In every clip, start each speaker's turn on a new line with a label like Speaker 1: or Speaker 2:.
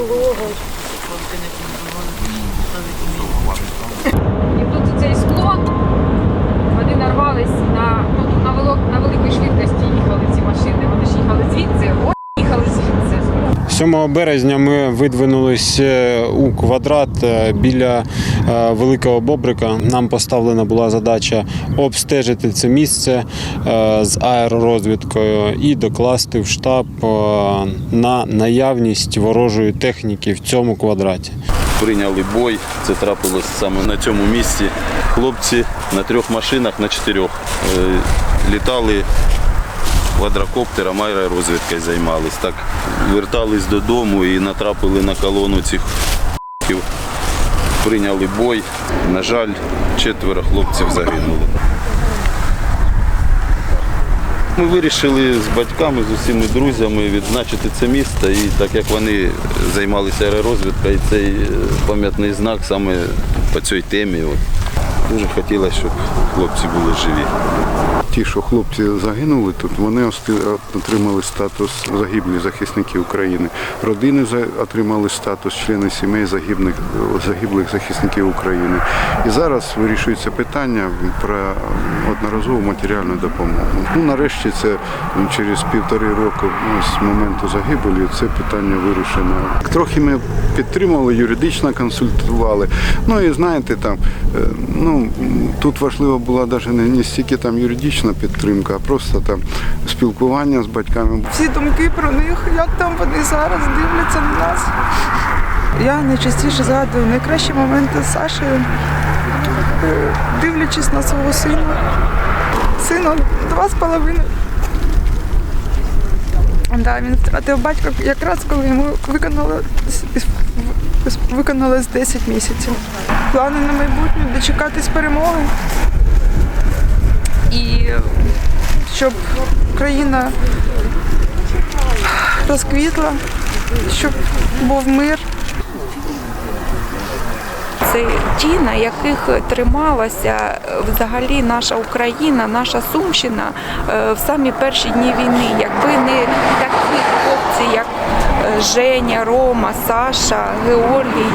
Speaker 1: І
Speaker 2: 7 березня ми видвинулись е, у квадрат е, біля е, Великого Бобрика. Нам поставлена була задача обстежити це місце з аеророзвідкою і докласти в штаб на наявність ворожої техніки в цьому квадраті.
Speaker 3: Прийняли бой. Це трапилось саме на цьому місці. Хлопці на трьох машинах, на чотирьох літали квадрокоптером, аеророзвідкою займались. Так вертались додому і натрапили на колону цих х**ків. Прийняли бой. На жаль, четверо хлопців загинули. Ми вирішили з батьками, з усіма друзями відзначити це місто. І так як вони займалися аеророзвідкою, цей е, пам'ятний знак саме по цій темі. От. Дуже хотілося, щоб хлопці були живі.
Speaker 4: Ті, що хлопці загинули тут, вони отримали статус загиблих захисників України. Родини отримали статус члени сімей загиблих, загиблих захисників України. І зараз вирішується питання про одноразову матеріальну допомогу. Ну, нарешті це через півтори року ну, з моменту загибелі це питання вирішено. Трохи ми підтримували, юридично консультували. Ну і знаєте, там е, ну тут важливо була навіть не, стільки там юридична підтримка, а просто там спілкування з батьками.
Speaker 5: всі думки про них, як там вони зараз дивляться на нас. Я найчастіше згадую найкращі моменти з Сашею, е, дивлячись на свого сина. Сину два з половиною. Да, він втратив батька якраз коли йому виконало, виконалось 10 місяців. Плани на майбутнє дочекатись перемоги. І щоб країна розквітла, щоб був мир.
Speaker 6: Це ті, на яких трималася е, взагалі наша Україна, наша Сумщина е, в самі перші дні війни. Якби не такі хлопці, як е, Женя, Рома, Саша, Георгій,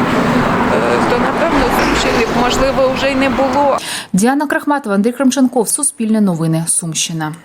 Speaker 6: можливо вже й не було.
Speaker 7: Діана Крахматова, Андрій Кремченков, Суспільне новини, Сумщина.